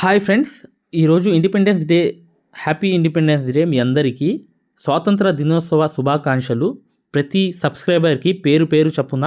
Hi friends ఈరోజు independence day happy independence day మీ అందరికీ. స్వాతంత్ర దినోత్సవ శుభాకాంక్షలు. ప్రతి సబ్స్క్రైబర్కి పేరు పేరు చప్పున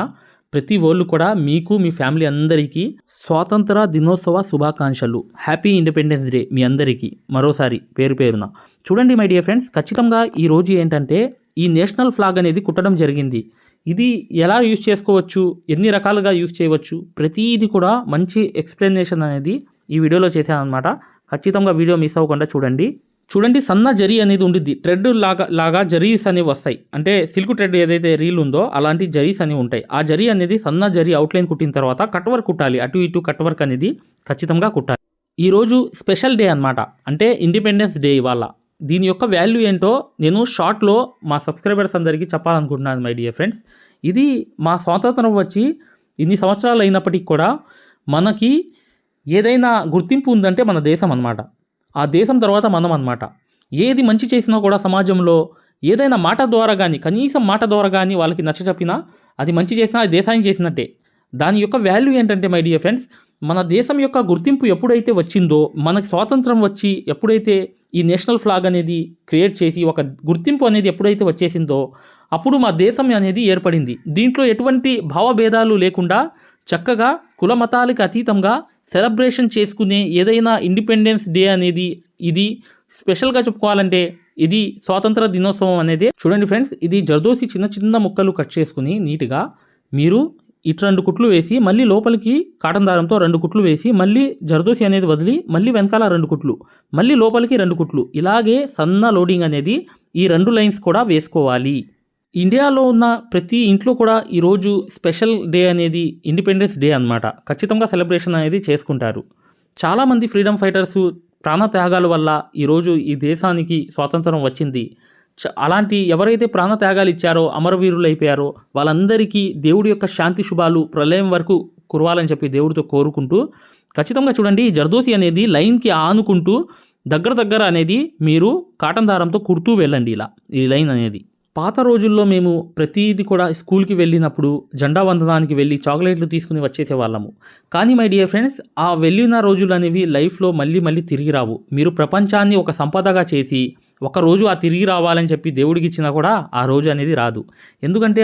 ప్రతి వాళ్ళు కూడా మీకు మీ ఫ్యామిలీ అందరికీ స్వాతంత్ర దినోత్సవ శుభాకాంక్షలు. హ్యాపీ ఇండిపెండెన్స్ డే మీ అందరికీ. మరోసారి పేరు పేరున. చూడండి మై డియర్ ఫ్రెండ్స్ ఖచ్చితంగా ఈ రోజు ఏంటంటే ఈ నేషనల్ ఫ్లాగ్ అనేది కుట్టడం జరిగింది. ఇది ఎలా యూజ్ చేసుకోవచ్చు? ఎన్ని రకాలుగా యూజ్ చేయవచ్చు? ప్రతిదీ కూడా మంచి ఎక్స్ప్లెనేషన్ అనేది ఈ వీడియోలో చేశాను అనమాట ఖచ్చితంగా వీడియో మిస్ అవ్వకుండా చూడండి. చూడండి సన్న జరీ అనేది ఉండిద్ది. థ్రెడ్ లాగా లాగా జరీస్ అనేవి వస్తాయి. అంటే సిల్క్ థ్రెడ్ ఏదైతే రీల్ ఉందో అలాంటి జరీస్ అనేవి ఉంటాయి. ఆ జరీ అనేది సన్న జరీ అవుట్లైన్ కుట్టిన తర్వాత కట్ వర్క్ కుట్టాలి. అటు ఇటు కట్ వర్క్ అనేది ఖచ్చితంగా కుట్టాలి. ఈరోజు స్పెషల్ డే అన్నమాట. అంటే ఇండిపెండెన్స్ డే ఇవాళ. దీని యొక్క వాల్యూ ఏంటో నేను షార్ట్లో మా సబ్స్క్రైబర్స్ అందరికీ చెప్పాలనుకుంటున్నాను మై డియర్ ఫ్రెండ్స్. ఇది మా స్వాతంత్రం వచ్చి ఇన్ని సంవత్సరాలు అయినప్పటికీ కూడా మనకి ఏదైనా గుర్తింపు ఉందంటే మన దేశం అనమాట ఆ దేశం తర్వాత మనం అన్నమాట. ఏది మంచి చేసినా కూడా సమాజంలో ఏదైనా మాట ద్వారా కానీ కనీసం మాట ద్వారా కానీ వాళ్ళకి నచ్చ చెప్పినా అది మంచి చేసినా అది దేశానికి చేసినట్టే. దాని యొక్క వాల్యూ ఏంటంటే మై డియర్ ఫ్రెండ్స్ మన దేశం యొక్క గుర్తింపు ఎప్పుడైతే వచ్చిందో మనకి స్వాతంత్రం వచ్చి ఎప్పుడైతే ఈ నేషనల్ ఫ్లాగ్ అనేది క్రియేట్ చేసి ఒక గుర్తింపు అనేది ఎప్పుడైతే వచ్చేసిందో అప్పుడు మా దేశం అనేది ఏర్పడింది. దీంట్లో ఎటువంటి భావభేదాలు లేకుండా చక్కగా కుల మతాలకు అతీతంగా సెలబ్రేషన్ చేసుకునే ఏదైనా ఇండిపెండెన్స్ డే అనేది ఇది స్పెషల్గా చెప్పుకోవాలంటే ఇది స్వాతంత్ర దినోత్సవం అనేది. చూడండి ఫ్రెండ్స్ ఇది జర్దోసి చిన్న చిన్న ముక్కలు కట్ చేసుకుని నీట్గా మీరు ఇటు రెండు కుట్లు వేసి మళ్ళీ లోపలికి కాటన్ దారంతో రెండు కుట్లు వేసి మళ్ళీ జర్దోసి అనేది వదిలి మళ్ళీ వెనకాల రెండు కుట్లు మళ్ళీ లోపలికి రెండు కుట్లు. ఇలాగే సన్న లోడింగ్ అనేది ఈ రెండు లైన్స్ కూడా వేసుకోవాలి. ఇండియాలో ఉన్న ప్రతి ఇంట్లో కూడా ఈరోజు స్పెషల్ డే అనేది ఇండిపెండెన్స్ డే అన్నమాట. ఖచ్చితంగా సెలబ్రేషన్ అనేది చేసుకుంటారు. చాలామంది ఫ్రీడమ్ ఫైటర్స్ ప్రాణ త్యాగాల వల్ల ఈరోజు ఈ దేశానికి స్వాతంత్రం వచ్చింది. చ- అలాంటి ఎవరైతే ప్రాణ త్యాగాలు ఇచ్చారో అమరవీరులు అయిపోయారో వాళ్ళందరికీ దేవుడి యొక్క శాంతి శుభాలు ప్రళయం వరకు కురవాలని చెప్పి దేవుడితో కోరుకుంటూ ఖచ్చితంగా చూడండి ఈ జర్దోసి అనేది లైన్కి ఆనుకుంటూ దగ్గర దగ్గర అనేది మీరు కాటన్ దారంతో కుడుతూ వెళ్ళండి ఇలా ఈ లైన్ అనేది. పాత రోజుల్లో మేము ప్రతిదీ కూడా స్కూల్కి వెళ్ళినప్పుడు జెండా వందనానికి వెళ్ళి చాక్లెట్లు తీసుకుని వచ్చేసే వాళ్ళము. కానీ మై డియర్ ఫ్రెండ్స్ ఆ వెళ్ళిన రోజులు అనేవి లైఫ్లో మళ్ళీ మళ్ళీ తిరిగి రావు. మీరు ప్రపంచాన్ని ఒక సంపదగా చేసి ఒక రోజు ఆ తిరిగి రావాలని చెప్పి దేవుడికి ఇచ్చినా కూడా ఆ రోజు అనేది రాదు. ఎందుకంటే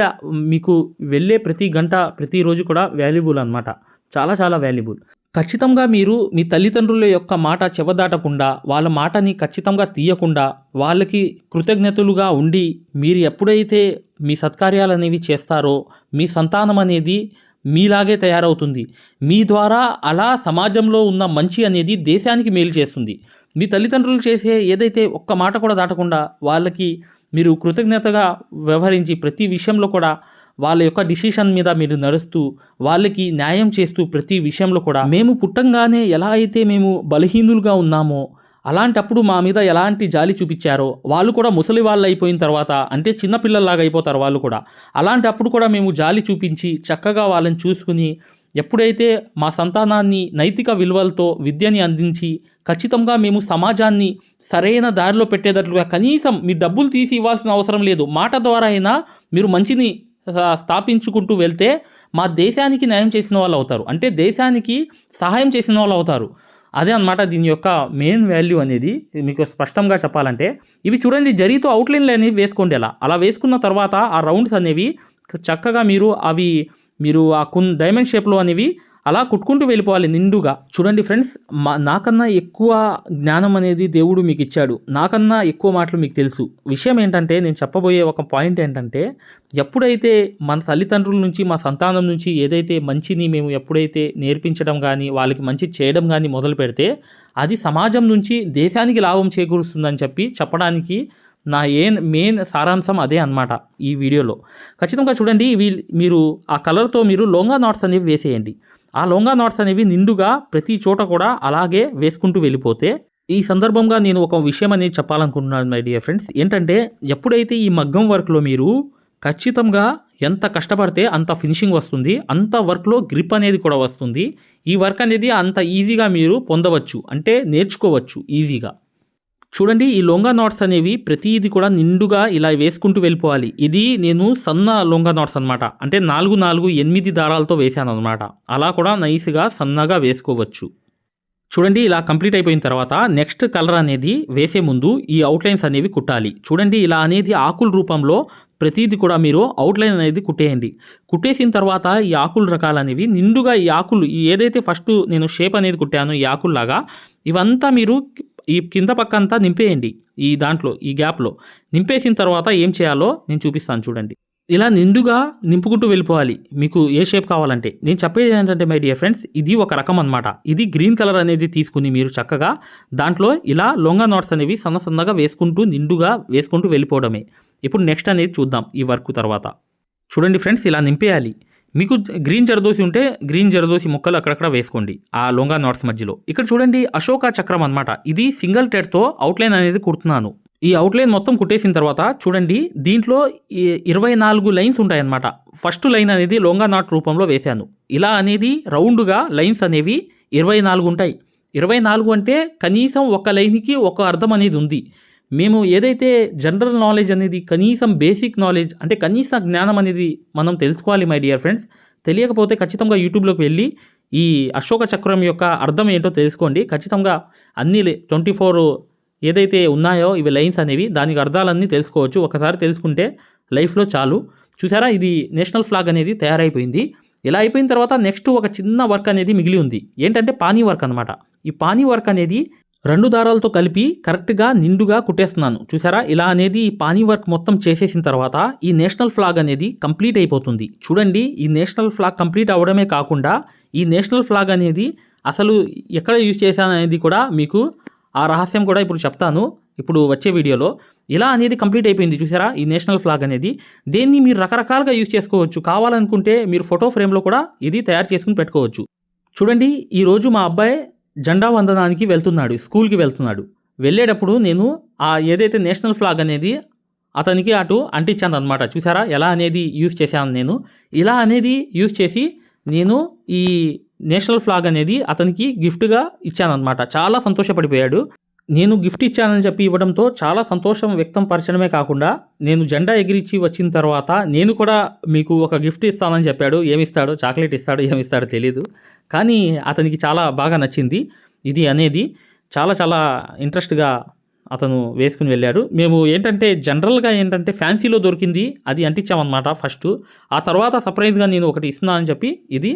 మీకు వెళ్ళే ప్రతి గంట ప్రతిరోజు కూడా వాల్యుబుల్ అన్నమాట. చాలా చాలా వాల్యుబుల్. ఖచ్చితంగా మీరు మీ తల్లిదండ్రుల యొక్క మాట చెవదాటకుండా వాళ్ళ మాటని ఖచ్చితంగా తీయకుండా వాళ్ళకి కృతజ్ఞతలుగా ఉండి మీరు ఎప్పుడైతే మీ సత్కార్యాలు అనేవి చేస్తారో మీ సంతానం అనేది మీలాగే తయారవుతుంది. మీ ద్వారా అలా సమాజంలో ఉన్న మంచి అనేది దేశానికి మేలు చేస్తుంది. మీ తల్లిదండ్రులు చేసే ఏదైతే ఒక్క మాట కూడా దాటకుండా వాళ్ళకి మీరు కృతజ్ఞతగా వ్యవహరించి ప్రతి విషయంలో కూడా వాళ్ళ యొక్క డిసిషన్ మీద మీరు నడుస్తూ వాళ్ళకి న్యాయం చేస్తూ ప్రతి విషయంలో కూడా మేము పుట్టంగానే ఎలా అయితే మేము బలహీనులుగా ఉన్నామో అలాంటప్పుడు మా మీద ఎలాంటి జాలి చూపించారో వాళ్ళు కూడా ముసలి వాళ్ళు అయిపోయిన తర్వాత అంటే చిన్నపిల్లల్లాగా అయిపోతారు వాళ్ళు కూడా. అలాంటప్పుడు కూడా మేము జాలి చూపించి చక్కగా వాళ్ళని చూసుకుని ఎప్పుడైతే మా సంతానాన్ని నైతిక విలువలతో విద్యని అందించి ఖచ్చితంగా మేము సమాజాన్ని సరైన దారిలో పెట్టేటట్లుగా కనీసం మీ డబ్బులు తీసి ఇవ్వాల్సిన అవసరం లేదు. మాట ద్వారా అయినా మీరు మంచిని స్థాపించుకుంటూ వెళ్తే మా దేశానికి న్యాయం చేసిన వాళ్ళు అవుతారు. అంటే దేశానికి సహాయం చేసిన వాళ్ళు అవుతారు. అదే అన్నమాట దీని యొక్క మెయిన్ వాల్యూ అనేది మీకు స్పష్టంగా చెప్పాలంటే. ఇవి చూడండి జరీతో అవుట్లైన్లు అనేవి వేసుకోండి అలా. అలా వేసుకున్న తర్వాత ఆ రౌండ్స్ అనేవి చక్కగా మీరు అవి మీరు ఆ కున్ డైమండ్ షేప్లో అనేవి అలా కుట్టుకుంటూ వెళ్ళిపోవాలి నిండుగా. చూడండి ఫ్రెండ్స్ మా నాకన్నా ఎక్కువ జ్ఞానం అనేది దేవుడు మీకు ఇచ్చాడు. నాకన్నా ఎక్కువ మాటలు మీకు తెలుసు. విషయం ఏంటంటే నేను చెప్పబోయే ఒక పాయింట్ ఏంటంటే ఎప్పుడైతే మన తల్లిదండ్రుల నుంచి మా సంతానం నుంచి ఏదైతే మంచిని మేము ఎప్పుడైతే నేర్పించడం కానీ వాళ్ళకి మంచి చేయడం కానీ మొదలు పెడితే అది సమాజం నుంచి దేశానికి లాభం చేకూరుస్తుందని చెప్పి చెప్పడానికి నా ఏ మెయిన్ సారాంశం అదే అన్నమాట ఈ వీడియోలో. ఖచ్చితంగా చూడండి ఇవి మీరు ఆ కలర్తో మీరు లోంగా నాట్స్ అనేవి వేసేయండి. ఆ లొంగా నాట్స్ అనేవి నిండుగా ప్రతి చోట కూడా అలాగే వేసుకుంటూ వెళ్ళిపోతే ఈ సందర్భంగా నేను ఒక విషయం అనేది చెప్పాలనుకుంటున్నాను మై డియర్ ఫ్రెండ్స్ ఏంటంటే ఎప్పుడైతే ఈ మగ్గం వర్క్లో మీరు ఖచ్చితంగా ఎంత కష్టపడితే అంత ఫినిషింగ్ వస్తుంది అంత వర్క్లో గ్రిప్ అనేది కూడా వస్తుంది ఈ వర్క్ అనేది అంత ఈజీగా మీరు పొందవచ్చు అంటే నేర్చుకోవచ్చు ఈజీగా. చూడండి ఈ లొంగా నాట్స్ అనేవి ప్రతిదీ కూడా నిండుగా ఇలా వేసుకుంటూ వెళ్ళిపోవాలి. ఇది నేను సన్న లొంగా నాట్స్ అనమాట అంటే నాలుగు నాలుగు ఎనిమిది దారాలతో వేశాను అనమాట అలా కూడా నైస్గా సన్నగా వేసుకోవచ్చు. చూడండి ఇలా కంప్లీట్ అయిపోయిన తర్వాత నెక్స్ట్ కలర్ అనేది వేసే ముందు ఈ అవుట్లైన్స్ అనేవి కుట్టాలి. చూడండి ఇలా అనేది ఆకుల రూపంలో ప్రతిదీ కూడా మీరు అవుట్లైన్ అనేది కుట్టేయండి. కుట్టేసిన తర్వాత ఈ ఆకుల రకాలు అనేవి నిండుగా ఈ ఆకులు ఏదైతే ఫస్ట్ నేను షేప్ అనేది కుట్టాను ఈ ఆకుల్లాగా ఇవంతా మీరు ఈ కింద పక్క అంతా నింపేయండి ఈ దాంట్లో ఈ గ్యాప్లో. నింపేసిన తర్వాత ఏం చేయాలో నేను చూపిస్తాను చూడండి. ఇలా నిండుగా నింపుకుంటూ వెళ్ళిపోవాలి. మీకు ఏ షేప్ కావాలంటే. నేను చెప్పేది ఏంటంటే మై డియర్ ఫ్రెండ్స్ ఇది ఒక రకం అనమాట ఇది గ్రీన్ కలర్ అనేది తీసుకుని మీరు చక్కగా దాంట్లో ఇలా లొంగ నాట్స్ అనేవి సన్న సన్నగా వేసుకుంటూ నిండుగా వేసుకుంటూ వెళ్ళిపోవడమే. ఇప్పుడు నెక్స్ట్ అనేది చూద్దాం ఈ వర్క్ తర్వాత. చూడండి ఫ్రెండ్స్ ఇలా నింపేయాలి. మీకు గ్రీన్ జరదోసి ఉంటే గ్రీన్ జరదోసి ముక్కలు అక్కడక్కడ వేసుకోండి ఆ లొంగా నాట్స్ మధ్యలో. ఇక్కడ చూడండి అశోక చక్రం అనమాట ఇది సింగిల్ టెడ్తో అవుట్లైన్ అనేది కుడుతున్నాను. ఈ అవుట్లైన్ మొత్తం కుట్టేసిన తర్వాత చూడండి దీంట్లో ఇరవై నాలుగు లైన్స్ ఉంటాయన్నమాట. ఫస్ట్ లైన్ అనేది లొంగా నాట్ రూపంలో వేశాను. ఇలా అనేది రౌండ్గా లైన్స్ అనేవి ఇరవై నాలుగు ఉంటాయి. ఇరవై నాలుగు అంటే కనీసం ఒక లైన్కి ఒక అర్థం అనేది ఉంది. మేము ఏదైతే జనరల్ నాలెడ్జ్ అనేది కనీసం బేసిక్ నాలెడ్జ్ అంటే కనీస జ్ఞానం అనేది మనం తెలుసుకోవాలి మై డియర్ ఫ్రెండ్స్ తెలియకపోతే ఖచ్చితంగా యూట్యూబ్లోకి వెళ్ళి ఈ అశోక చక్రం యొక్క అర్థం ఏంటో తెలుసుకోండి. ఖచ్చితంగా అన్ని ట్వంటీ ఫోర్ ఏదైతే ఉన్నాయో ఇవి లైన్స్ అనేవి దానికి అర్థాలన్నీ తెలుసుకోవచ్చు. ఒకసారి తెలుసుకుంటే లైఫ్లో చాలు. చూసారా? ఇది నేషనల్ ఫ్లాగ్ అనేది తయారైపోయింది. ఇలా అయిపోయిన తర్వాత నెక్స్ట్ ఒక చిన్న వర్క్ అనేది మిగిలి ఉంది. ఏంటంటే పానీ వర్క్ అనమాట ఈ పానీ వర్క్ అనేది రెండు దారాలతో కలిపి కరెక్ట్గా నిండుగా కుట్టేస్తున్నాను. చూసారా ఇలా అనేది పానీ వర్క్ మొత్తం చేసేసిన తర్వాత ఈ నేషనల్ ఫ్లాగ్ అనేది కంప్లీట్ అయిపోతుంది. చూడండి ఈ నేషనల్ ఫ్లాగ్ కంప్లీట్ అవ్వడమే కాకుండా ఈ నేషనల్ ఫ్లాగ్ అనేది అసలు ఎక్కడ యూజ్ చేశాను అనేది కూడా మీకు ఆ రహస్యం కూడా ఇప్పుడు చెప్తాను. ఇప్పుడు వచ్చే వీడియోలో ఇలా అనేది కంప్లీట్ అయిపోయింది. చూసారా ఈ నేషనల్ ఫ్లాగ్ అనేది. దేన్ని మీరు రకరకాలుగా యూజ్ చేసుకోవచ్చు. కావాలనుకుంటే మీరు ఫోటో ఫ్రేమ్లో కూడా ఇది తయారు చేసుకుని పెట్టుకోవచ్చు. చూడండి ఈరోజు మా అబ్బాయి జెండా వందనానికి వెళ్తున్నాడు స్కూల్కి వెళ్తున్నాడు. వెళ్ళేటప్పుడు నేను ఆ ఏదైతే నేషనల్ ఫ్లాగ్ అనేది అతనికి అటు అంటించాను అనమాట చూసారా? ఎలా అనేది యూజ్ చేశాను నేను. ఇలా అనేది యూజ్ చేసి నేను ఈ నేషనల్ ఫ్లాగ్ అనేది అతనికి గిఫ్ట్గా ఇచ్చాను అనమాట చాలా సంతోషపడిపోయాడు. నేను గిఫ్ట్ ఇచ్చానని చెప్పి ఇవ్వడంతో చాలా సంతోషం వ్యక్తం పరచడమే కాకుండా నేను జెండా ఎగిరించి వచ్చిన తర్వాత నేను కూడా మీకు ఒక గిఫ్ట్ ఇస్తానని చెప్పాడు. ఏమిస్తాడో చాక్లెట్ ఇస్తాడో? ఏమిస్తాడో తెలియదు కానీ అతనికి చాలా బాగా నచ్చింది ఇది అనేది. చాలా చాలా ఇంట్రెస్ట్గా అతను వేసుకుని వెళ్ళాడు. మేము ఏంటంటే జనరల్గా ఏంటంటే ఫ్యాన్సీలో దొరికింది అది అంటించామన్నమాట ఫస్ట్. ఆ తర్వాత సర్ప్రైజ్గా నేను ఒకటి ఇస్తున్నానని చెప్పి ఇది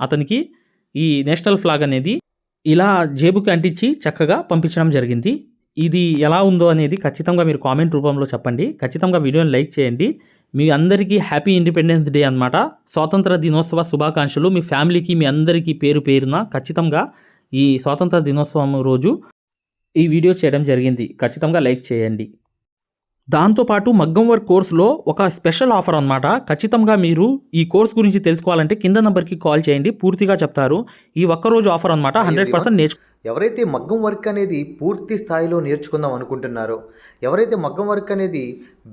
అతనికి ఈ నేషనల్ ఫ్లాగ్ అనేది ఇలా జేబుకి అంటించి చక్కగా పంపించడం జరిగింది. ఇది ఎలా ఉందో అనేది ఖచ్చితంగా మీరు కామెంట్ రూపంలో చెప్పండి. ఖచ్చితంగా వీడియోని లైక్ చేయండి. మీ అందరికీ హ్యాపీ ఇండిపెండెన్స్ డే అన్నమాట. స్వాతంత్ర దినోత్సవ శుభాకాంక్షలు. మీ ఫ్యామిలీకి మీ అందరికీ పేరు పేరున ఖచ్చితంగా ఈ స్వాతంత్ర దినోత్సవం రోజు ఈ వీడియో చేయడం జరిగింది. ఖచ్చితంగా లైక్ చేయండి. దాంతోపాటు మగ్గం వర్క్ కోర్సులో ఒక స్పెషల్ ఆఫర్ అన్నమాట. ఖచ్చితంగా మీరు ఈ కోర్స్ గురించి తెలుసుకోవాలంటే కింద నెంబర్కి కాల్ చేయండి. పూర్తిగా చెప్తారు. ఈ ఒక్కరోజు ఆఫర్ అనమాట హండ్రెడ్ పర్సెంట్ నేర్చు ఎవరైతే మగ్గం వర్క్ అనేది పూర్తి స్థాయిలో నేర్చుకుందాం అనుకుంటున్నారో ఎవరైతే మగ్గం వర్క్ అనేది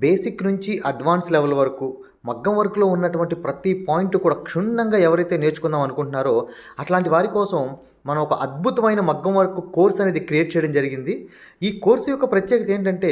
బేసిక్ నుంచి అడ్వాన్స్ లెవెల్ వరకు మగ్గం వర్క్లో ఉన్నటువంటి ప్రతి పాయింట్ కూడా క్షుణ్ణంగా ఎవరైతే నేర్చుకుందాం అనుకుంటున్నారో అట్లాంటి వారి కోసం మనం ఒక అద్భుతమైన మగ్గం వర్క్ కోర్స్ అనేది క్రియేట్ చేయడం జరిగింది. ఈ కోర్సు యొక్క ప్రత్యేకత ఏంటంటే